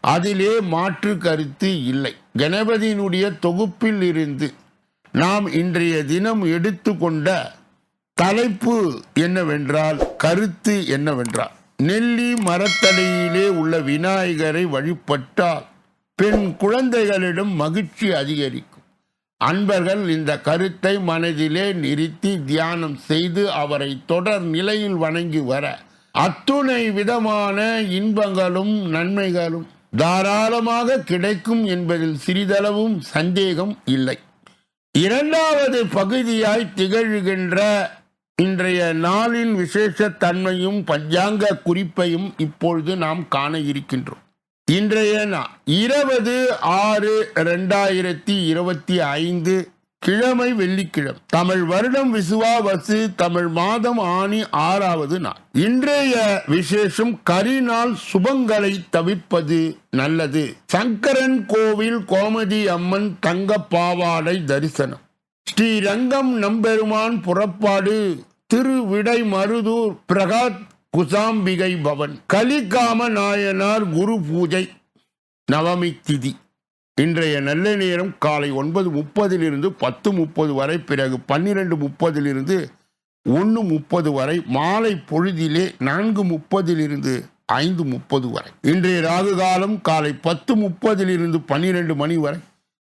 அதிலே மாற்று கருத்து இல்லை. கணபதியினுடைய தொகுப்பில் இருந்து நாம் இன்றைய தினம் எடுத்துக்கொண்ட தலைப்பு என்னவென்றால் கருத்து என்னவென்றால் நெல்லி மரத்தடியிலே உள்ள விநாயகரை வழிபட்டால் பெண் குழந்தைகளிடம் மகிழ்ச்சி அதிகரிக்கும். அன்பர்கள் இந்த கருத்தை மனதிலே நிறுத்தி தியானம் செய்து அவரை தொடர் நிலையில் வணங்கி வர அத்துணை விதமான இன்பங்களும் நன்மைகளும் தாராளமாக கிடைக்கும் என்பதில் சிறிதளவும் சந்தேகம் இல்லை. இரண்டாவது பகுதியாய் திகழ்கின்ற இன்றைய நாளின் விசேஷ தன்மையும் பஞ்சாங்க குறிப்பையும் இப்பொழுது நாம் காண இருக்கின்றோம். இன்றைய இருபது ஆறு ரெண்டாயிரத்தி இருபத்தி ஐந்து கிழமை வெள்ளிக்கிழமை. தமிழ் வருடம் விசுவாவசு தமிழ் மாதம் ஆணி ஆறாவது நாள். இன்றைய விசேஷம் கரிநாள் சுபங்களை தவிர்ப்பது நல்லது. சங்கரன் கோவில் கோமதி அம்மன் தங்க பாவாடை தரிசனம். ஸ்ரீரங்கம் நம்பெருமான் புறப்பாடு திருவிடை மருதூர் பிரகாத் குசாம்பிகை பவன். கலிகாம நாயனார் குரு பூஜை நவமி திதி. இன்றைய நல்ல நேரம் காலை ஒன்பது முப்பதிலிருந்து பத்து முப்பது வரை பிறகு பன்னிரெண்டு முப்பதிலிருந்து ஒன்று முப்பது வரை மாலை பொழுதிலே நான்கு முப்பதிலிருந்து ஐந்து முப்பது வரை. இன்றைய ராகு காலம் காலை பத்து முப்பதிலிருந்து பன்னிரெண்டு மணி வரை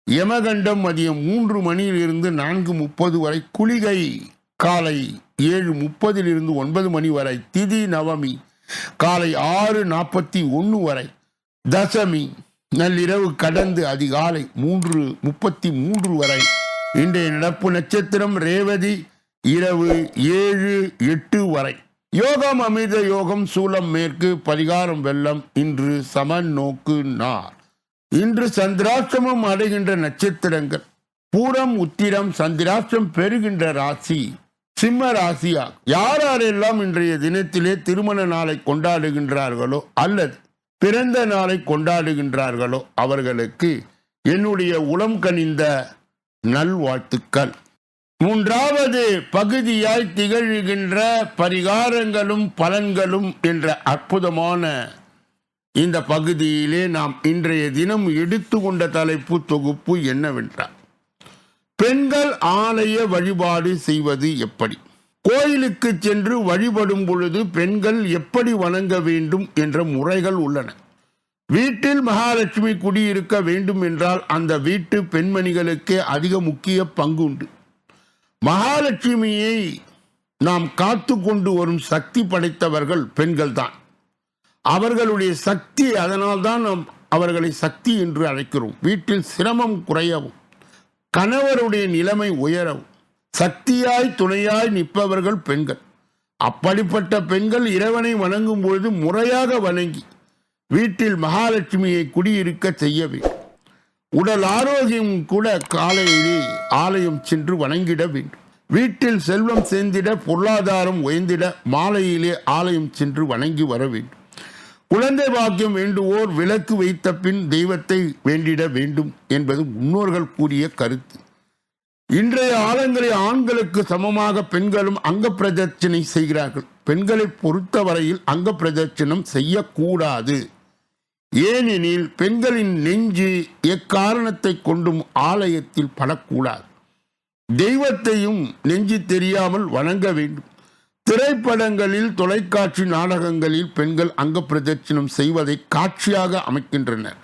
யமகண்டம் மதியம் மூன்று மணியிலிருந்து நான்கு முப்பது வரை குளிகை காலை ஏழு முப்பதிலிருந்து ஒன்பது மணி வரை திதி நவமி காலை ஆறு நாற்பத்தி ஒன்று வரை தசமி நள்ளிரவு கடந்து அதிகாலை மூன்று முப்பத்தி மூன்று வரை. இன்றைய நடப்பு நட்சத்திரம் ரேவதி இரவு ஏழு எட்டு வரை. யோகம் அமிர்த யோகம் சூலம் மேற்கு பரிகாரம் வெள்ளம் இன்று சமன் நோக்கு நார். இன்று சந்திராஷ்டமம் அடைகின்ற நட்சத்திரங்கள். பூரம் உத்திரம் சந்திராஷ்டம் பெறுகின்ற ராசி சிம்ம ராசியா யார் யாரெல்லாம் இன்றைய தினத்திலே திருமண நாளை கொண்டாடுகின்றார்களோ அல்லது பிறந்த நாளை கொண்டாடுகின்றார்களோ அவர்களுக்கு என்னுடைய உளம் கனிந்த நல்வாழ்த்துக்கள். மூன்றாவது பகுதியாய் திகழ்கின்ற பரிகாரங்களும் பலன்களும் என்ற அற்புதமான இந்த பகுதியிலே நாம் இன்றைய தினம் எடுத்துக்கொண்ட தலைப்பு தொகுப்பு என்னவென்றால் பெண்கள் ஆலய வழிபாடு செய்வது எப்படி? கோயிலுக்கு சென்று வழிபடும் பொழுது பெண்கள் எப்படி வணங்க வேண்டும் என்ற முறைகள் உள்ளன. வீட்டில் மகாலட்சுமி குடியிருக்க வேண்டும் என்றால் அந்த வீட்டு பெண்மணிகளுக்கே அதிக முக்கிய பங்கு உண்டு மகாலட்சுமியை நாம் காத்து கொண்டு வரும் சக்தி படைத்தவர்கள் பெண்கள்தான். அவர்களுடைய சக்தி அதனால்தான் நாம் அவர்களை சக்தி என்று அழைக்கிறோம். வீட்டில் சிரமம் குறையவும் கணவருடைய நிலைமை உயரவும் சக்தியாய் துணையாய் நிற்பவர்கள் பெண்கள். அப்படிப்பட்ட பெண்கள் இறைவனை வணங்கும் பொழுது முறையாக வணங்கி வீட்டில் மகாலட்சுமியை குடியிருக்க செய்ய வேண்டும். உடல் ஆரோக்கியம் கூட காலையிலே ஆலயம் சென்று வணங்கிட வேண்டும். வீட்டில் செல்வம் சேர்ந்திட பொருளாதாரம் உயர்ந்திட மாலையிலே ஆலயம் சென்று வணங்கி வர வேண்டும். குழந்தை பாக்கியம் வேண்டுவோர் விளக்கு வைத்த பின் தெய்வத்தை வேண்டிட வேண்டும் என்பது முன்னோர்கள் கூறிய கருத்து. இன்றைய ஆலங்களில் ஆண்களுக்கு சமமாக பெண்களும் அங்க பிரதட்சணை செய்கிறார்கள். பெண்களை பொறுத்தவரையில் அங்க பிரதட்சணம் செய்யக்கூடாது. ஏனெனில் பெண்களின் நெஞ்சு எக்காரணத்தை கொண்டும் ஆலயத்தில் படக்கூடாது. தெய்வத்தையும் நெஞ்சு தெரியாமல் வணங்க வேண்டும். திரைப்படங்களில் தொலைக்காட்சி நாடகங்களில் பெண்கள் அங்க பிரதட்சணம் செய்வதை காட்சியாக அமைக்கின்றனர்.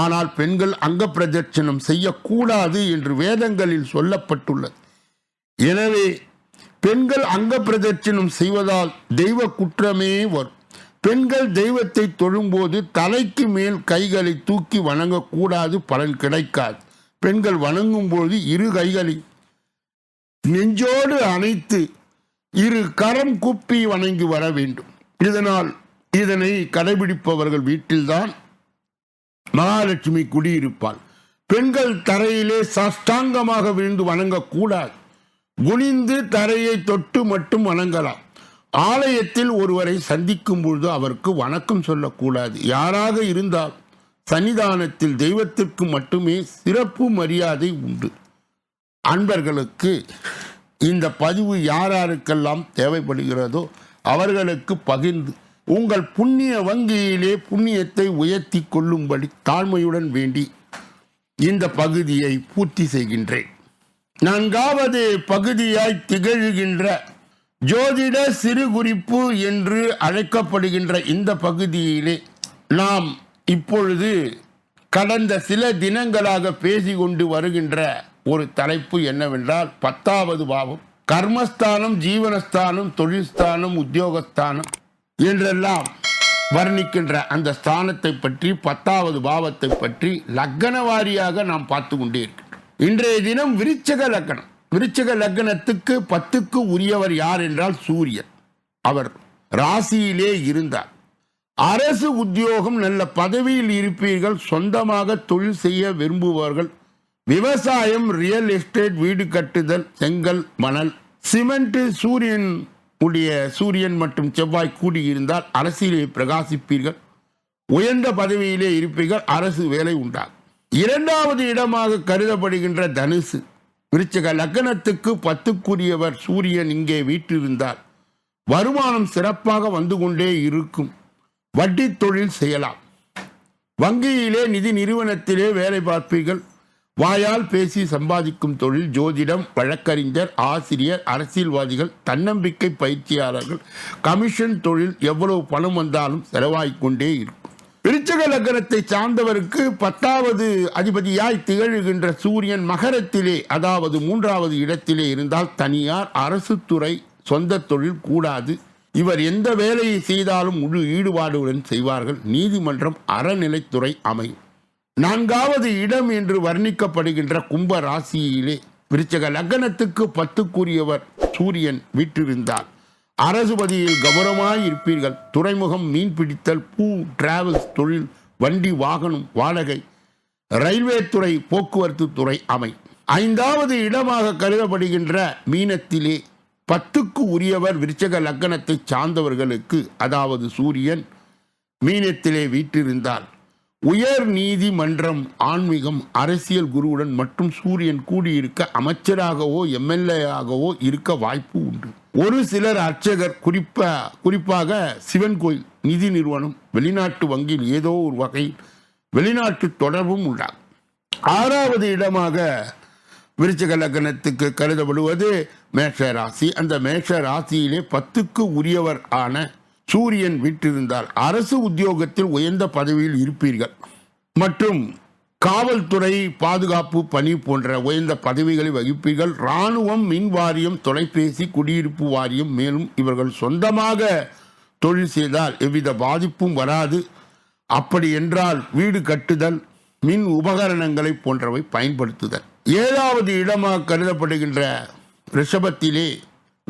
ஆனால் பெண்கள் அங்க பிரதட்சணம் செய்யக்கூடாது என்று வேதங்களில் சொல்லப்பட்டுள்ளது. எனவே பெண்கள் அங்க பிரதட்சணம் செய்வதால் தெய்வ குற்றமே வரும். பெண்கள் தெய்வத்தை தொழும்போது தலைக்கு மேல் கைகளை தூக்கி வணங்கக்கூடாது பலன் கிடைக்காது. பெண்கள் வணங்கும் போது இரு கைகளை நெஞ்சோடு அணைத்து இரு கரம் குப்பி வணங்கி வர வேண்டும். இதனால் இதனை கடைபிடிப்பவர்கள் வீட்டில்தான் மகாலட்சுமி குடியிருப்பாள். பெண்கள் தரையிலே சாஷ்டாங்கமாக விழுந்து வணங்கக்கூடாது. குனிந்து தரையை தொட்டு மட்டும் வணங்கலாம். ஆலயத்தில் ஒருவரை சந்திக்கும் பொழுது அவருக்கு வணக்கம் சொல்லக்கூடாது. யாராக இருந்தால் சன்னிதானத்தில் தெய்வத்திற்கு மட்டுமே சிறப்பு மரியாதை உண்டு. அன்பர்களுக்கு இந்த பதிவு யார் யாருக்கெல்லாம் தேவைப்படுகிறதோ அவர்களுக்கு பகிர்ந்து உங்கள் புண்ணிய வங்கியிலே புண்ணியத்தை உயர்த்தி கொள்ளும்படி தாழ்மையுடன் வேண்டி இந்த பகுதியை பூர்த்தி செய்கின்றேன். நான்காவது பகுதியாய் திகழ்கின்ற ஜோதிட சிறு குறிப்பு என்று அழைக்கப்படுகின்ற இந்த பகுதியிலே நாம் இப்பொழுது கடந்த சில தினங்களாக பேசிக்கொண்டு வருகின்ற ஒரு தலைப்பு என்னவென்றால் பத்தாவது பாவம். கர்மஸ்தானம் ஜீவனஸ்தானம் தொழில்ஸ்தானம் உத்தியோகஸ்தானம் என்றெல்லாம் வர்ணிக்கின்ற அந்த ஸ்தானத்தை பற்றி பத்தாவது பாவத்தை பற்றி லக்கண வாரியாக நாம் பார்த்து கொண்டே இருக்கின்றோம். இன்றைய தினம் விருச்சக லக்கணம் விருச்சக லக்கணத்துக்கு பத்துக்கு உரியவர் யார் என்றால் சூரியன். அவர் ராசியிலே இருந்தார். அரசு உத்தியோகம் நல்ல பதவியில் இருப்பீர்கள் சொந்தமாக தொழில் செய்ய விரும்புபவர்கள் விவசாயம் ரியல் எஸ்டேட் வீடு கட்டுதல் செங்கல் மணல் சிமெண்ட் சூரியன் உடைய சூரியன் மற்றும் செவ்வாய் கூடியிருந்தால் அரசியலே பிரகாசிப்பீர்கள். உயர்ந்த பதவியிலே இருப்பீர்கள். அரசு வேலை உண்டாகும். இரண்டாவது இடமாக கருதப்படுகின்ற தனுசு. விருச்சக லக்கணத்துக்கு பத்துக்குரியவர் சூரியன் இங்கே வீற்றிருந்தார். வருமானம் சிறப்பாக வந்து கொண்டே இருக்கும். வட்டி தொழில் செய்யலாம். வங்கியிலே நிதி நிறுவனத்திலே வேலை பார்ப்பீர்கள். வாயால் பேசி சம்பாதிக்கும் தொழில் ஜோதிடம் வழக்கறிஞர் ஆசிரியர் அரசியல்வாதிகள் தன்னம்பிக்கை பயிற்சியாளர்கள். கமிஷன் தொழில் எவ்வளவு பணம் வந்தாலும் செலவாகிக்கொண்டே இருக்கும். விருச்சக லக்னத்தை சார்ந்தவருக்கு பத்தாவது அதிபதியாய் திகழ்கின்ற சூரியன் மகரத்திலே அதாவது மூன்றாவது இடத்திலே இருந்தால் தனியார் அரசு துறை சொந்த தொழில் கூடாது. இவர் எந்த வேலையை செய்தாலும் முழு ஈடுபாடுடன் செய்வார்கள். நீதிமன்றம் அறநிலைத்துறை அமையும். நான்காவது இடம் என்று வர்ணிக்கப்படுகின்ற கும்ப ராசியிலே விருச்சக லக்னத்துக்கு பத்துக்குரியவர் சூரியன் வீற்றிருந்தார். அரசுபதியில் கௌரவமாய் இருப்பீர்கள். துறைமுகம் மீன் பிடித்தல் பூ டிராவல்ஸ் தொழில் வண்டி வாகனம் வாடகை ரயில்வே துறை போக்குவரத்து துறை அமை ஐந்தாவது இடமாக கருதப்படுகின்ற மீனத்திலே பத்துக்கு உரியவர் விருச்சக லக்கணத்தை சார்ந்தவர்களுக்கு அதாவது சூரியன் மீனத்திலே வீற்றிருந்தால் உயர் நீதிமன்றம் ஆன்மீகம் அரசியல் குருவுடன் மற்றும் சூரியன் கூடியிருக்க அமைச்சராகவோ எம்எல்ஏ ஆகவோ இருக்க வாய்ப்பு உண்டு. ஒரு சிலர் அர்ச்சகர் குறிப்பா குறிப்பாக சிவன் கோயில் நிதி நிறுவனம் வெளிநாட்டு வங்கியில் ஏதோ ஒரு வகையில் வெளிநாட்டு தொடர்பும் உண்டாகும். ஆறாவது இடமாக விருச்சக லக்னத்துக்கு கருதப்படுவது மேஷ ராசி அந்த மேஷ ராசியிலே பத்துக்கு உரியவர் ஆன சூரியன் விட்டிருந்தால் அரசு உத்தியோகத்தில் உயர்ந்த பதவியில் இருப்பீர்கள். மற்றும் காவல்துறை பாதுகாப்பு பணி போன்ற உயர்ந்த பதவிகளை வகிப்பீர்கள். இராணுவம் மின் வாரியம் தொலைபேசி குடியிருப்பு வாரியம் மேலும் இவர்கள் சொந்தமாக தொழில் செய்தால் எவ்வித பாதிப்பும் வராது. அப்படி என்றால் வீடு கட்டுதல் மின் உபகரணங்களை போன்றவை பயன்படுத்துதல். ஏழாவது இடமாக கருதப்படுகின்ற ரிஷபத்திலே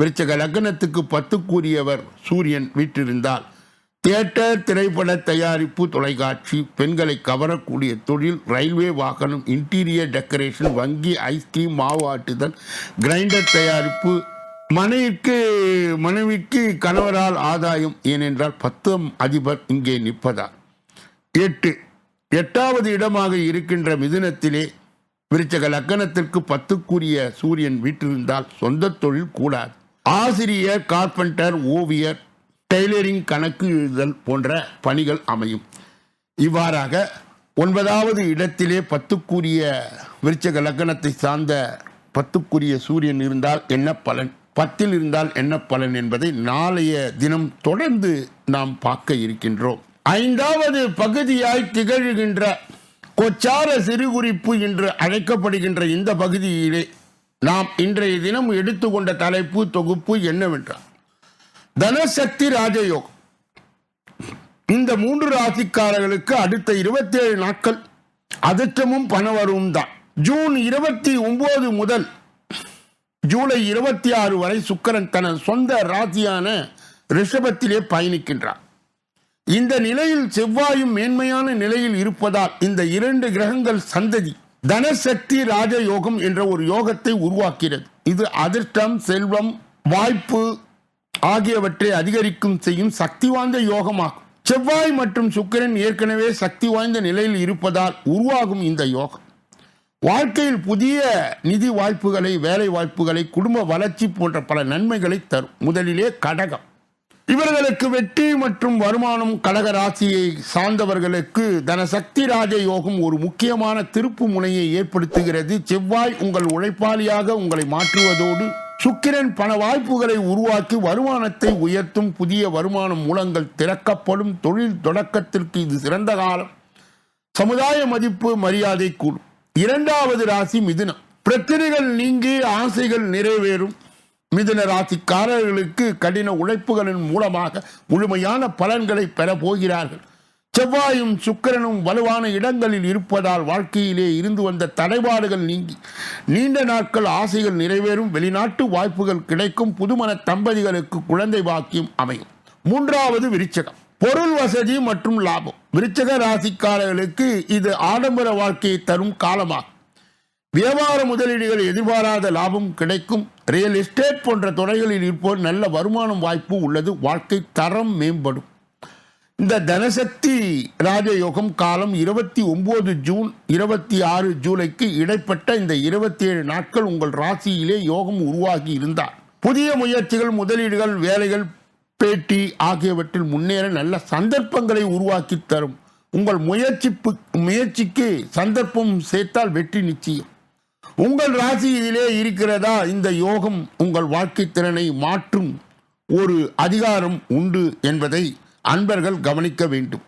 விருச்சக லக்னத்துக்கு பத்துக்குரியவர் சூரியன் வீற்றிருந்தால் தியேட்டர் திரைப்பட தயாரிப்பு தொலைக்காட்சி பெண்களை கவரக்கூடிய தொழில் ரயில்வே வாகனம் இன்டீரியர் டெக்கரேஷன் வங்கி ஐஸ்கிரீம் மாவு ஆட்டுதல் கிரைண்டர் தயாரிப்பு மனைவிக்கு மனைவிக்கு கணவரால் ஆதாயம் ஏனென்றால் பத்தாம் அதிபர் இங்கே நிற்பதால். எட்டு எட்டாவது இடமாக இருக்கின்ற மிதுனத்திலே விருச்சக லக்கணத்திற்கு பத்துக்குரிய சூரியன் வீற்றிருந்தால் சொந்த தொழில் கூடாது. ஆசிரியர் கார்பெண்டர் ஓவியர் டெய்லரிங் கணக்கு எழுதல் போன்ற பணிகள் அமையும். இவ்வாறாக ஒன்பதாவது இடத்திலே பத்துக்குரிய விருச்சக லக்கணத்தை சார்ந்த பத்துக்குரிய சூரியன் இருந்தால் என்ன பலன்? பத்தில் இருந்தால் என்ன பலன் என்பதை நாளைய தினம் தொடர்ந்து நாம் பார்க்க இருக்கின்றோம். ஐந்தாவது பகுதியாய் திகழ்கின்ற கொச்சார சிறுகுறிப்பு என்று அழைக்கப்படுகின்ற இந்த பகுதியிலே நாம் இன்றைய தினம் எடுத்துக்கொண்ட தலைப்பு தொகுப்பு என்னவென்றால் தனசக்தி ராஜயோகம். இந்த மூன்று ராசிக்காரர்களுக்கு அடுத்த இருபத்தேழு நாட்கள் அதிர்ஷ்டமும் பணவரும் தான். ஜூன் இருபத்தி ஒன்பது முதல் ஜூலை இருபத்தி ஆறு வரை சுக்கரன் தனது சொந்த ராசியான ரிஷபத்திலே பயணிக்கின்றார். இந்த நிலையில் செவ்வாயும் மேன்மையான நிலையில் இருப்பதால் இந்த இரண்டு கிரகங்கள் சந்ததி. தனசக்தி ராஜயோகம் என்ற ஒரு யோகத்தை உருவாக்கிறது. இது அதிர்ஷ்டம் செல்வம் வாய்ப்பு ஆகியவற்றை அதிகரிக்கும் செய்யும் சக்தி வாய்ந்த யோகமாகும். செவ்வாய் மற்றும் சுக்கிரன் ஏற்கனவே சக்தி வாய்ந்த நிலையில் இருப்பதால் உருவாகும் இந்த யோகம். வாழ்க்கையில் புதிய நிதி வாய்ப்புகளை வேலை வாய்ப்புகளை குடும்ப வளர்ச்சி போன்ற பல நன்மைகளை தரும். முதலிலே கடகம். இவர்களுக்கு வெற்றி மற்றும் வருமானம் கடக ராசியை சார்ந்தவர்களுக்கு தனசக்தி ராஜ யோகம் ஒரு முக்கியமான திருப்பு முனையை ஏற்படுத்துகிறது. செவ்வாய் உங்கள் உழைப்பாளியாக உங்களை மாற்றுவதோடு சுக்கிரன் பண வாய்ப்புகளை உருவாக்கி வருமானத்தை உயர்த்தும் புதிய வருமான மூலங்கள் திறக்கப்படும். தொழில் தொடக்கத்திற்கு இது சிறந்த காலம். சமுதாய மதிப்பு மரியாதை கூடும். இரண்டாவது ராசி மிதுனம். பிரச்சனைகள் நீங்கி ஆசைகள் நிறைவேறும். மிதுன ராசிக்காரர்களுக்கு கடின உழைப்புகளின் மூலமாக முழுமையான பலன்களை பெற போகிறார்கள். செவ்வாயும் சுக்கிரனும் வலுவான இடங்களில் இருப்பதால் வாழ்க்கையிலே இருந்து வந்த தடைபாடுகள் நீங்கி நீண்ட நாட்கள் ஆசைகள் நிறைவேறும் வெளிநாட்டு வாய்ப்புகள் கிடைக்கும் புதுமண தம்பதிகளுக்கு குழந்தை பாக்கியம் அமையும். மூன்றாவது விருச்சகம். பொருள் வசதி மற்றும் லாபம். விருச்சக ராசிக்காரர்களுக்கு இது ஆடம்பர வாழ்க்கையை தரும் காலமாகும். வியாபார முதலீடுகள் எதிர்பாராத லாபம் கிடைக்கும். ரியல் எஸ்டேட் போன்ற துறைகளில் இருப்போர் நல்ல வருமானம் வாய்ப்பு உள்ளது. வாழ்க்கை தரம் மேம்படும். இந்த தனசக்தி ராஜயோகம் காலம் இருபத்தி ஒம்பது ஜூன் இருபத்தி ஆறு ஜூலைக்கு இடைப்பட்ட இந்த இருபத்தி ஏழு நாட்கள் உங்கள் ராசியிலே யோகம் உருவாகி இருந்தார் புதிய முயற்சிகள் முதலீடுகள் வேலைகள் பேட்டி ஆகியவற்றில் முன்னேற நல்ல சந்தர்ப்பங்களை உருவாக்கி தரும். உங்கள் முயற்சி முயற்சிக்கு சந்தர்ப்பம் சேர்த்தால் வெற்றி நிச்சயம். உங்கள் ராசியிலே இருக்கிறதா? இந்த யோகம் உங்கள் வாழ்க்கை திறனை மாற்றும் ஒரு அதிகாரம் உண்டு என்பதை அன்பர்கள் கவனிக்க வேண்டும்.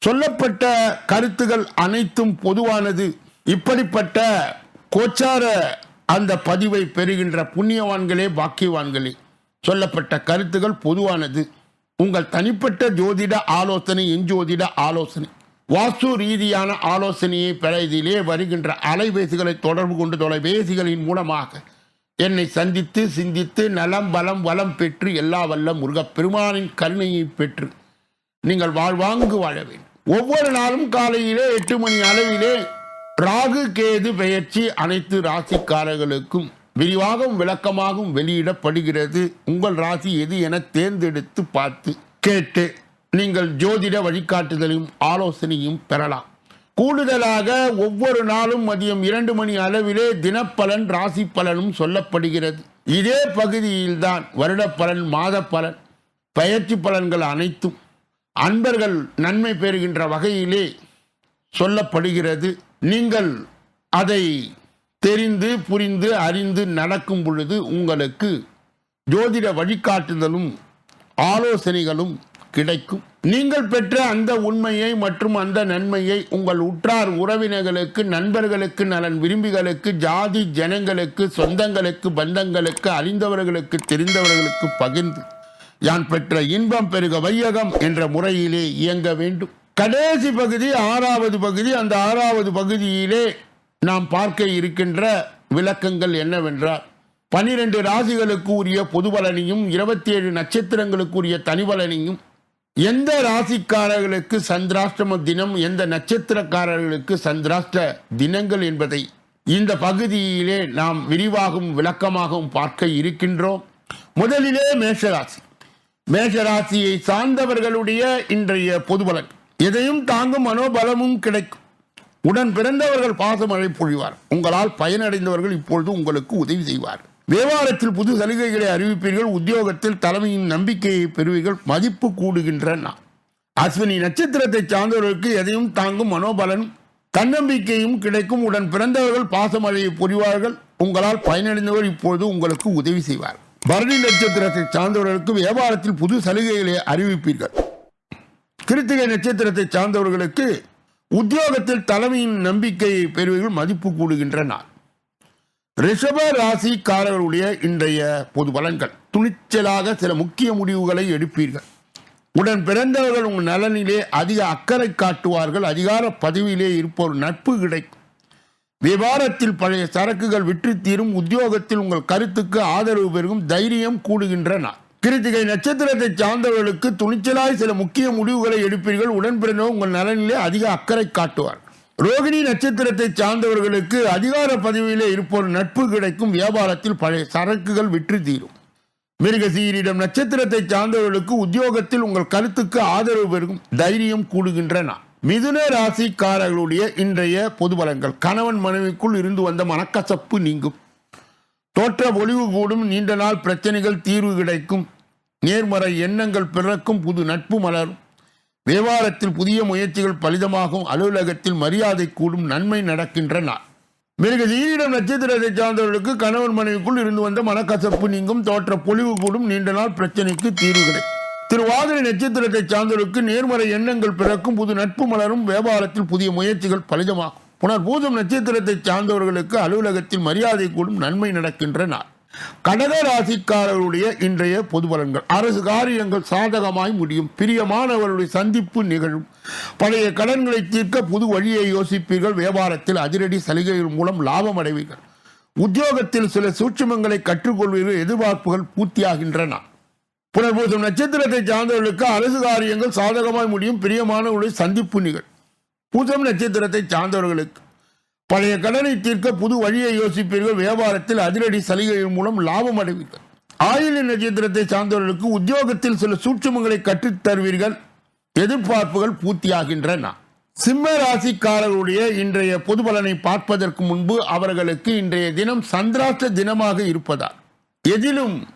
சொல்லப்பட்ட கருத்துகள் அனைத்தும் பொதுவானது. இப்படிப்பட்ட கோச்சார அந்த பதிவை பெறுகின்ற புண்ணியவான்களே பாக்கியவான்களே சொல்லப்பட்ட கருத்துகள் பொதுவானது. உங்கள் தனிப்பட்ட ஜோதிட ஆலோசனை எஞ்சோதிட ஆலோசனை. வாஸ்து ரீதியான ஆலோசனையை பெற இதிலே வருகின்ற அலைபேசிகளை தொடர்பு கொண்டு தொலைபேசிகளின் மூலமாக என்னை சந்தித்து சிந்தித்து நலம் பலம் வளம் பெற்று எல்லா வல்ல முருகப்பெருமானின் கருணையை பெற்று நீங்கள் வாழ்வாங்கு வாழ வேண்டும். ஒவ்வொரு நாளும் காலையிலே எட்டு மணி அளவிலே ராகு கேது பெயர்ச்சி அனைத்து ராசிக்காரர்களுக்கும் விரிவாகவும் விளக்கமாகவும் வெளியிடப்படுகிறது. உங்கள் ராசி எது என தேர்ந்தெடுத்து பார்த்து கேட்டு நீங்கள் ஜோதிட வழிகாட்டுதலையும் ஆலோசனையும் பெறலாம். கூடுதலாக ஒவ்வொரு நாளும் மதியம் இரண்டு மணி அளவிலே தினப்பலன் ராசி பலனும் சொல்லப்படுகிறது. இதே பகுதியில்தான் வருட பலன் மாத பலன் பயிற்சி பலன்கள் அனைத்தும் அன்பர்கள் நன்மை பெறுகின்ற வகையிலே சொல்லப்படுகிறது. நீங்கள் அதை தெரிந்து புரிந்து அறிந்து நடக்கும் பொழுது உங்களுக்கு ஜோதிட வழிகாட்டுதலும் ஆலோசனைகளும் கிடைக்கும். நீங்கள் பெற்ற அந்த உண்மையை மற்றும் அந்த நன்மையை உங்கள் உற்றார் உறவினர்களுக்கு நண்பர்களுக்கு நலன் விரும்பிகளுக்கு ஜாதி ஜனங்களுக்கு சொந்தங்களுக்கு பந்தங்களுக்கு அறிந்தவர்களுக்கு தெரிந்தவர்களுக்கு பகிர்ந்து யான் பெற்ற இன்பம் பெருக வையகம் என்ற முறையிலே இயங்க வேண்டும். கடைசி பகுதி ஆறாவது பகுதி அந்த ஆறாவது பகுதியிலே நாம் பார்க்க இருக்கின்ற விளக்கங்கள் என்னவென்றால் பனிரெண்டு ராசிகளுக்கு உரிய பொது பலனையும் இருபத்தி ஏழு நட்சத்திரங்களுக்கு உரிய தனி பலனையும் எந்த ராசிக்காரர்களுக்கு சந்திராஷ்டம தினம் எந்த நட்சத்திரக்காரர்களுக்கு சந்திராஷ்ட தினங்கள் என்பதை இந்த பகுதியிலே நாம் விரிவாகவும் விளக்கமாகவும் பார்க்க இருக்கின்றோம். முதலிலே மேஷராசி. மேஷராசியை சார்ந்தவர்களுடைய இன்றைய பொதுபலன். எதையும் தாங்கும் மனோபலமும் கிடைக்கும். உடன் பிறந்தவர்கள் பாசமழை பொழிவார். உங்களால் பயனடைந்தவர்கள் இப்பொழுது உங்களுக்கு உதவி செய்வார் வியாபாரத்தில் புது சலுகைகளை அறிவிப்பீர்கள். உத்தியோகத்தில் தலைமையின் நம்பிக்கையை பெறுவீர்கள். மதிப்பு கூடுகின்ற நான் அஸ்வினி நட்சத்திரத்தை சார்ந்தவர்களுக்கு எதையும் தாங்கும் மனோபலன் தன்னம்பிக்கையும் கிடைக்கும். உடன் பிறந்தவர்கள் பாசமழையை புரிவார்கள் உங்களால் பயனடைந்தவர் இப்பொழுது உங்களுக்கு உதவி செய்வார். பரணி நட்சத்திரத்தை சார்ந்தவர்களுக்கு வியாபாரத்தில் புது சலுகைகளை அறிவிப்பீர்கள். கிருத்திகை நட்சத்திரத்தை சார்ந்தவர்களுக்கு உத்தியோகத்தில் தலைமையின் நம்பிக்கையை பெறுவீர்கள். மதிப்பு கூடுகின்ற நாள் ரிஷப ராசிக்காரர்களுடைய இன்றைய பொது பலன்கள். துணிச்சலாக சில முக்கிய முடிவுகளை எடுப்பீர்கள். உடன் பிறந்தவர்கள் உங்கள் நலனிலே அதிக அக்கறை காட்டுவார்கள். அதிகார பதவியிலே இருப்போர் நட்பு கிடைக்கும். விவாரத்தில் பழைய சரக்குகள் விற்று தீரும். உத்தியோகத்தில் உங்கள் கருத்துக்கு ஆதரவு பெருகும். தைரியம் கூடுகின்ற நாள். கிருத்திகை நட்சத்திரத்தை சார்ந்தவர்களுக்கு துணிச்சலாய் சில முக்கிய முடிவுகளை எடுப்பீர்கள். உடன் பிறந்தவர் உங்கள் நலனிலே அதிக அக்கறை காட்டுவார் ரோகிணி நட்சத்திரத்தை சார்ந்தவர்களுக்கு அதிகார பதவியிலே இருப்போர் நட்பு கிடைக்கும். வியாபாரத்தில் பழைய சரக்குகள் விற்று தீரும். மிருகசீரிடம் நட்சத்திரத்தை சார்ந்தவர்களுக்கு உத்தியோகத்தில் உங்கள் கருத்துக்கு ஆதரவு பெருகும். தைரியம் கூடுகின்ற மிதுன ராசிக்காரர்களுடைய இன்றைய பொது பலன்கள். கணவன் மனைவிக்குள் இருந்து வந்த மனக்கசப்பு நீங்கும். தோற்ற ஒளிவு கூடும். நீண்ட நாள் பிரச்சனைகள் தீர்வு கிடைக்கும். நேர்மறை எண்ணங்கள் பிறக்கும். புது நட்பு மலரும். வியாபாரத்தில் புதிய முயற்சிகள் பலிதமாகும் அலுவலகத்தில் மரியாதை கூடும் நன்மை நடக்கின்ற நாள் மிருக சீரிடம் நட்சத்திரத்தை சார்ந்தவர்களுக்கு கணவன் மனைவிக்குள் இருந்து வந்த மனக்கசப்பு நீங்கும் தோற்ற பொலிவு கூடும் நீண்ட நாள் பிரச்சனைக்கு தீர்வு கிடைக்கும் திருவாதிரை நட்சத்திரத்தை சார்ந்தவர்களுக்கு நேர்மறை எண்ணங்கள் பிறக்கும் புது நட்பு மலரும் வியாபாரத்தில் புதிய முயற்சிகள் பலிதமாகும். புனர் பூஜம் நட்சத்திரத்தை சார்ந்தவர்களுக்கு அலுவலகத்தில் மரியாதை கூடும் நன்மை நடக்கின்ற நாள் கடக ராசிக்காரர்களுடைய இன்றைய பொது பலன்கள். அரசு காரியங்கள் சாதகமாய் முடியும். பிரியமானவர்களுடைய சந்திப்பு நிகழும். பழைய கடன்களை தீர்க்க புது வழியை யோசிப்பீர்கள். வியாபாரத்தில் அதிரடி சலுகைகள் மூலம் லாபம் அடைவீர்கள். உத்தியோகத்தில் சில சூட்சுமங்களை கற்றுக்கொள்வீர்கள். எதிர்பார்ப்புகள் பூர்த்தியாகின்றன. புனர்பூசம் நட்சத்திரத்தை சார்ந்தவர்களுக்கு அரசு காரியங்கள் சாதகமாய் முடியும். பிரியமானவர்களுடைய சந்திப்பு நிகழ் பூசம் நட்சத்திரத்தை சார்ந்தவர்களுக்கு பழைய கடனை தீர்க்க புது வழியை யோசிப்பீர்கள். வியாபாரத்தில் அதிரடி சலுகைகள் மூலம் லாபம் அடைவீர்கள். ஆயுள நட்சத்திரத்தை சார்ந்தவர்களுக்கு உத்தியோகத்தில் சில சூட்சுமங்களை கற்றுத் தருவீர்கள். எதிர்பார்ப்புகள் பூர்த்தியாகின்றன. சிம்ம ராசிக்காரர்களுடைய இன்றைய பொது பலனை பார்ப்பதற்கு முன்பு அவர்களுக்கு இன்றைய தினம் சந்திராஷ்ட தினமாக இருப்பதால் எதிலும்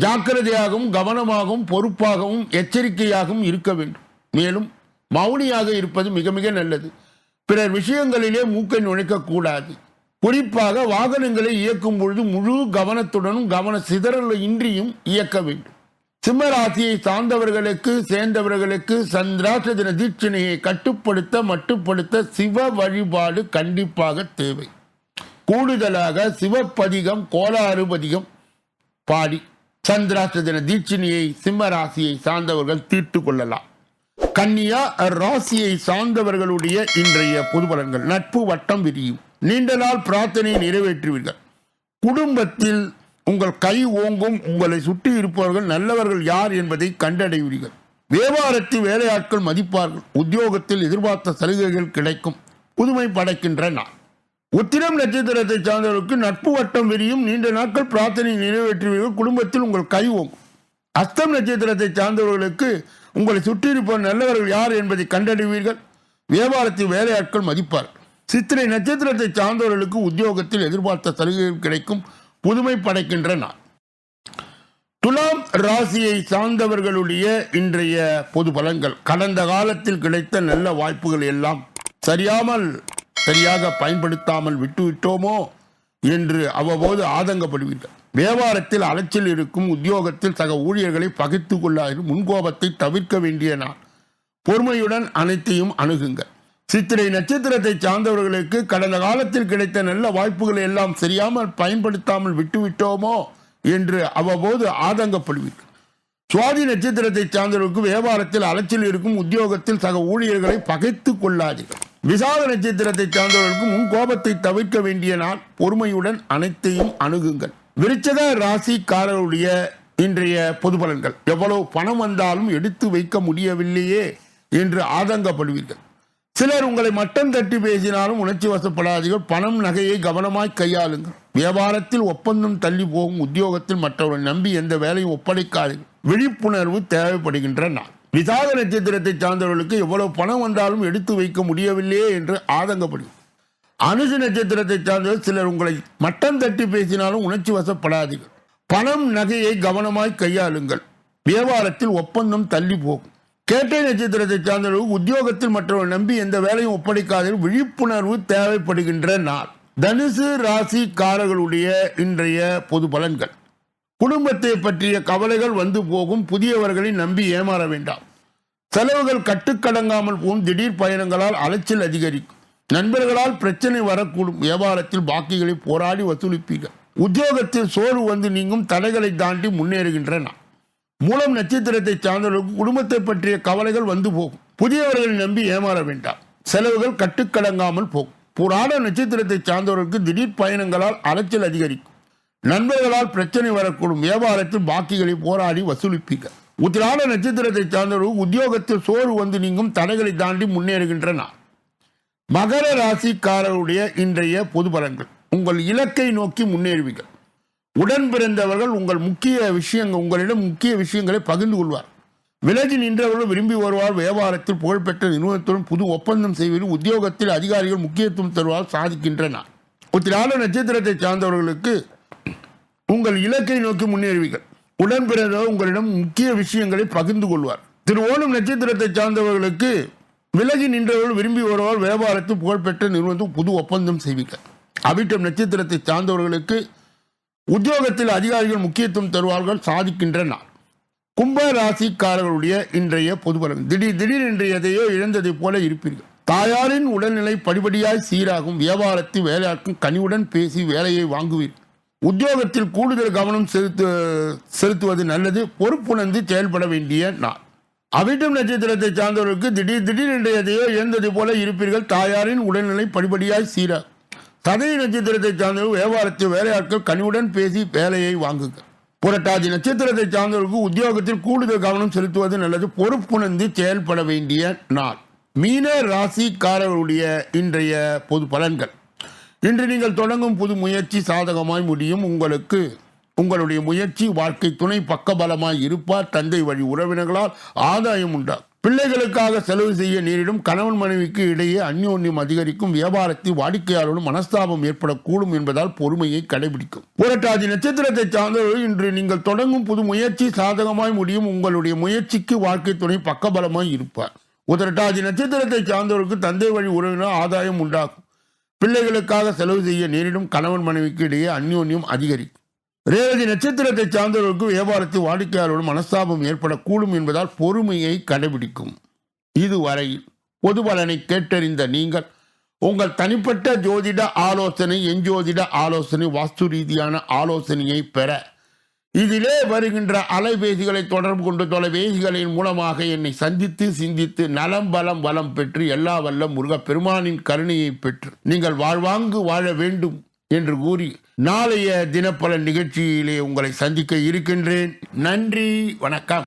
ஜாக்கிரதையாகவும் கவனமாகவும் பொறுப்பாகவும் எச்சரிக்கையாகவும் இருக்க வேண்டும். மேலும் மௌனியாக இருப்பது மிக மிக நல்லது. பிறர் விஷயங்களிலே மூக்கை நுழைக்கக்கூடாது. குறிப்பாக வாகனங்களை இயக்கும் பொழுது முழு கவனத்துடனும் கவன சிதறல் இன்றியும் இயக்க வேண்டும். சிம்மராசியை சார்ந்தவர்களுக்கு சேர்ந்தவர்களுக்கு சந்திராஷ்ட தின தீட்சணையை கட்டுப்படுத்த மட்டுப்படுத்த சிவ வழிபாடு கண்டிப்பாக தேவை. கூடுதலாக சிவப்பதிகம் கோலாறு பதிகம் பாடி சந்திராஷ்ட தின தீட்சணையை சிம்மராசியை சார்ந்தவர்கள் தீர்த்து கொள்ளலாம். கன்னியா ராசியை சார்ந்தவர்களுடைய இன்றைய பொது பலன்கள் நட்பு வட்டம் விரியும். நீண்ட நாள் பிரார்த்தனையை நிறைவேற்றுவீர்கள். குடும்பத்தில் உங்கள் கை ஓங்கும் உங்களை சுற்றி இருப்பவர்கள் நல்லவர்கள் யார் என்பதை கண்டடைவீர்கள். வியாபாரத்தில் வேலையாட்கள் மதிப்பார்கள். உத்தியோகத்தில் எதிர்பார்த்த சலுகைகள் கிடைக்கும். புதுமை படைக்கின்ற நான் உத்திரம் நட்சத்திரத்தை சார்ந்தவர்களுக்கு நட்பு வட்டம் விரியும். நீண்ட நாட்கள் பிரார்த்தனை நிறைவேற்றுவீர்கள். குடும்பத்தில் உங்கள் கை ஓங்கும். அஸ்தம் நட்சத்திரத்தை சார்ந்தவர்களுக்கு உங்களை சுற்றியிருப்பவர் நல்லவர்கள் யார் என்பதை கண்டறிவீர்கள். வியாபாரத்தில் வேலையாட்கள் மதிப்பார். சித்திரை நட்சத்திரத்தை சார்ந்தவர்களுக்கு உத்தியோகத்தில் எதிர்பார்த்த சலுகைகள் கிடைக்கும். புதுமை படைக்கின்ற நாள். துலாம் ராசியை சார்ந்தவர்களுடைய இன்றைய பொது பலன்கள். கடந்த காலத்தில் கிடைத்த நல்ல வாய்ப்புகள் எல்லாம் சரியாமல் சரியாக பயன்படுத்தாமல் விட்டுவிட்டோமோ என்று அவ்வப்போது ஆதங்கப்படுவீர்கள். வியாபாரத்தில் அலைச்சல் இருக்கும் உத்தியோகத்தில் சக ஊழியர்களை பகிர்ந்து கொள்ளாது முன்கோபத்தை தவிர்க்க வேண்டிய நாள். பொறுமையுடன் அனைத்தையும் அணுகுங்கள். சித்திரை நட்சத்திரத்தை சார்ந்தவர்களுக்கு கடந்த காலத்தில் கிடைத்த நல்ல வாய்ப்புகளை எல்லாம் சரியாமல் பயன்படுத்தாமல் விட்டுவிட்டோமோ என்று அவ்வப்போது ஆதங்கப்படுவீர்கள். சுவாதி நட்சத்திரத்தை சார்ந்தவர்களுக்கு வியாபாரத்தில் அலைச்சல் இருக்கும் உத்தியோகத்தில் சக ஊழியர்களை பகைத்து கொள்ளாதீர்கள். விசாக நட்சத்திரத்தை சார்ந்தவர்களுக்கு முன் கோபத்தை தவிர்க்க வேண்டிய நாள். பொறுமையுடன் அனைத்தையும் அணுகுங்கள். விருச்சத ராசிக்காரருடைய இன்றைய பொது பலன்கள். எவ்வளவு பணம் வந்தாலும் எடுத்து வைக்க முடியவில்லையே என்று ஆதங்கப்படுவீர்கள். சிலர் உங்களை மட்டம் தட்டி பேசினாலும் உணர்ச்சி வசப்படாதீர்கள். பணம் நகையை கவனமாய் கையாளுங்கள். வியாபாரத்தில் ஒப்பந்தம் தள்ளி போகும் உத்தியோகத்தில் மற்றவரை நம்பி எந்த வேலையும் ஒப்படைக்காதீர்கள். விழிப்புணர்வு தேவைப்படுகின்ற நாள். விசாக நட்சத்திரத்தை சார்ந்தவர்களுக்கு எவ்வளவு பணம் வந்தாலும் எடுத்து வைக்க முடியவில்லையே என்று ஆதங்கப்படுகிறது அனுசு நட்சத்திரத்தை சார்ந்தவர் சிலர் உங்களை மட்டம் தட்டி பேசினாலும் உணர்ச்சி வசப்படாதீர்கள். பணம் நகையை கவனமாய் கையாளுங்கள். வியாபாரத்தில் ஒப்பந்தம் தள்ளி போகும். கேட்டை நட்சத்திரத்தை சார்ந்தவர்கள் உத்தியோகத்தில் மற்றவர்கள் நம்பி எந்த வேலையும் ஒப்படைக்காத விழிப்புணர்வு தேவைப்படுகின்ற நாள். தனுசு ராசிக்காரர்களுடைய இன்றைய பொது பலன்கள். குடும்பத்தை பற்றிய கவலைகள் வந்து போகும். புதியவர்களை நம்பி ஏமாற வேண்டாம். செலவுகள் கட்டுக்கடங்காமல் போகும். திடீர் பயணங்களால் அலைச்சல் அதிகரிக்கும். நண்பர்களால் பிரச்சனை வரக்கூடும். வியாபாரத்தில் பாக்கிகளை போராடி வசூலிப்பீர்கள். உத்தியோகத்தில் சோறு வந்து நீங்கும் தடைகளை தாண்டி முன்னேறுகின்றன. மூலம் நட்சத்திரத்தை சார்ந்தவர்களுக்கு குடும்பத்தை பற்றிய கவலைகள் வந்து போகும். புதியவர்களை நம்பி ஏமாற வேண்டாம். செலவுகள் கட்டுக்கடங்காமல் போகும். புராண நட்சத்திரத்தை சார்ந்தவர்களுக்கு திடீர் பயணங்களால் அலைச்சல் அதிகரிக்கும். நண்பர்களால் பிரச்சனை வரக்கூடும். வியாபாரத்தில் பாக்கிகளை போராடி வசூலிப்பீர்கள். உத்திராட நட்சத்திரத்தை சார்ந்தவர்கள் உத்தியோகத்தில் சோறு வந்து நீங்கும் தடைகளை தாண்டி முன்னேறுகின்றன. மகர ராசிக்காரருடைய இன்றைய பொது பலன்கள். உங்கள் இலக்கை நோக்கி முன்னேறுவீர்கள். உடன் பிறந்தவர்கள் உங்கள் முக்கிய விஷயங்கள் உங்களிடம் முக்கிய விஷயங்களை பகிர்ந்து கொள்வார். விலகி நின்றவர்கள் விரும்பி வருவார். வியாபாரத்தில் புகழ்பெற்ற நிறுவனத்துடன் புது ஒப்பந்தம் செய்வது உத்தியோகத்தில் அதிகாரிகள் முக்கியத்துவம் தருவார் சாதிக்கின்றனர் உத்திராட நட்சத்திரத்தை சார்ந்தவர்களுக்கு உங்கள் இலக்கை நோக்கி முன்னேறுவீர்கள். உடன் பிறந்தவர் உங்களிடம் முக்கிய விஷயங்களை பகிர்ந்து கொள்வார். திரு ஓணம் நட்சத்திரத்தை சார்ந்தவர்களுக்கு விலகி நின்றவர்கள் விரும்பி வருவார் வியாபாரத்தில் புகழ்பெற்ற நிறுவனத்துக்கு புது ஒப்பந்தம் செய்விக்க. அவிட்டம் நட்சத்திரத்தை சார்ந்தவர்களுக்கு உத்தியோகத்தில் அதிகாரிகள் முக்கியத்துவம் தருவார்கள் சாதிக்கின்றனர் கும்ப ராசிக்காரர்களுடைய இன்றைய பொதுபலம் திடீர் திடீர் என்று எதையோ இழந்ததை போல இருப்பீர்கள். தாயாரின் உடல்நிலை படிப்படியாய் சீராகும். வியாபாரத்தை வேலையாட்கும் கனிவுடன் பேசி வேலையை வாங்குவீர்கள் உத்தியோகத்தில் கூடுதல் கவனம் செலுத்து செலுத்துவது நல்லது. பொறுப்புணர்ந்து செயல்பட வேண்டிய நாள். அவிட்டம் நட்சத்திரத்தை சார்ந்தவர்களுக்கு திடீர் திடீர் என்று எதையோ இழந்தது போல இருப்பீர்கள். தாயாரின் உடல்நிலை படிப்படியாய் சீர. சதய நட்சத்திரத்தை சார்ந்தவர்கள் வியாபாரத்தில் வேலையாட்கள் கனிவுடன் பேசி வேலையை வாங்குங்க. புரட்டாதி நட்சத்திரத்தை சார்ந்தவர்களுக்கு உத்தியோகத்தில் கூடுதல் கவனம் செலுத்துவது நல்லது. பொறுப்புணர்ந்து செயல்பட வேண்டிய நாள். மீன ராசிக்காரர்களுடைய இன்றைய பொது பலன்கள். இன்று நீங்கள் தொடங்கும் புது முயற்சி சாதகமாய் முடியும். உங்களுக்கு உங்களுடைய முயற்சி வாழ்க்கை துணை பக்கபலமாய் இருப்பார். தந்தை வழி உறவினர்களால் ஆதாயம் உண்டாகும் பிள்ளைகளுக்காக செலவு செய்ய நேரிடும் கணவன் மனைவிக்கு இடையே அந்யோன்யம் அதிகரிக்கும். வியாபாரத்தில் வாடிக்கையாளர்களும் மனஸ்தாபம் ஏற்படக்கூடும் என்பதால் பொறுமையை கடைபிடிக்கும். புரட்டாதி நட்சத்திரத்தை சார்ந்தவர்கள் இன்று நீங்கள் தொடங்கும் புது முயற்சி சாதகமாய் முடியும். உங்களுடைய முயற்சிக்கு வாழ்க்கை துணை பக்கபலமாய் இருப்பார். உதரட்டாதி நட்சத்திரத்தை சார்ந்தவர்களுக்கு தந்தை வழி உறவினர் ஆதாயம் உண்டாகும். பிள்ளைகளுக்காக செலவு செய்ய நேரிடும் கணவன் மனைவிக்கு இடையே அந்யோன்யம் அதிகரிக்கும். ரேவதி நட்சத்திரத்தை சார்ந்தவர்களுக்கு வியாபாரத்தில் வாடிக்கையாளர்களும் மனஸ்தாபம் ஏற்படக்கூடும் என்பதால் பொறுமையை கடைபிடிக்கும். இதுவரையில் பொது பலனை கேட்டறிந்த நீங்கள் உங்கள் தனிப்பட்ட ஜோதிட ஆலோசனை எஞ்சோதிட ஆலோசனை வாஸ்து ரீதியான ஆலோசனையை பெற. இதிலே வருகின்ற அலைபேசிகளை தொடர்பு கொண்டு தொலைபேசிகளின் மூலமாக என்னை சந்தித்து சிந்தித்து நலம் பலம் வளம் பெற்று எல்லா வல்ல முருகப் பெருமானின் கருணையை பெற்று நீங்கள் வாழ்வாங்கு வாழ வேண்டும் என்று கூறி நாளைய தினப்பலன் நிகழ்ச்சியிலே உங்களை சந்திக்க இருக்கின்றேன். நன்றி வணக்கம்.